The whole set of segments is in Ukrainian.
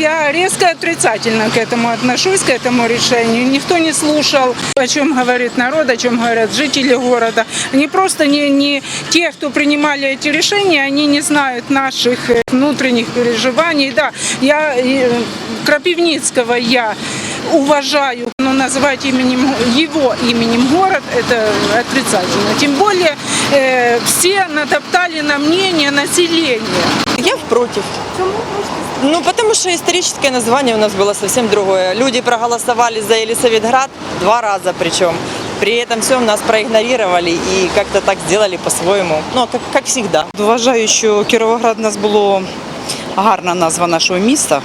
Я резко отрицательно к этому отношусь, к этому решению. Никто не слушал, о чем говорит народ, о чем говорят жители города. Они просто не, не те, кто принимали эти решения, они не знают наших э, внутренних переживаний. Да, я э, Крапивницкого я уважаю, но называть именем его именем город это отрицательно. Тем более э, все натоптали на мнение населения. Я против. Ну, потому что историческое название у нас было совсем другое. Люди проголосовали за Елисаветград два раза причем. При этом все нас проигнорировали и как-то так сделали по-своему. Ну, как, как всегда. Вважаю, що Кіровоград у нас було гарна назва нашого міста.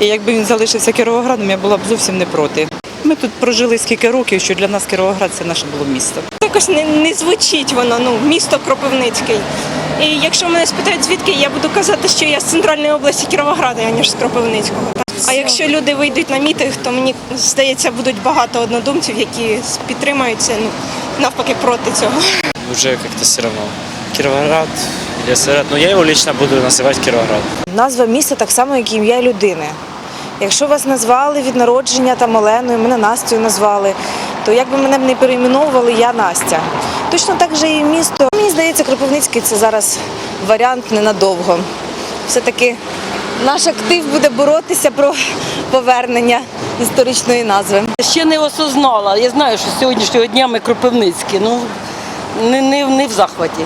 І якби він залишився Кіровоградом, я була б зовсім не проти. Ми тут прожили скільки років, що для нас Кіровоград це наше було місто. Якось не, не звучить воно, ну, місто Кропивницький. І якщо мене спитають, звідки, я буду казати, що я з центральної області Кіровограда, аніж з Кропивницького. А якщо люди вийдуть на мітинг, то мені здається, будуть багато однодумців, які підтримаються, ну, навпаки, проти цього. уже как-то все равно. Кировоград или Сарат, но я его лично буду называть Кировоград. Назва міста так само, як і ім'я людини. Якщо вас назвали від народження там Оленою, мене Настю назвали, то як би мене не перейменовували, я Настя. Точно так же і місто. Мені здається, Кропивницький це зараз варіант ненадовго. Все-таки наш актив буде боротися про повернення історичної назви. Ще не осознала. Я знаю, що з сьогоднішнього дня ми Кропивницькі. Ну не, не, не в захваті.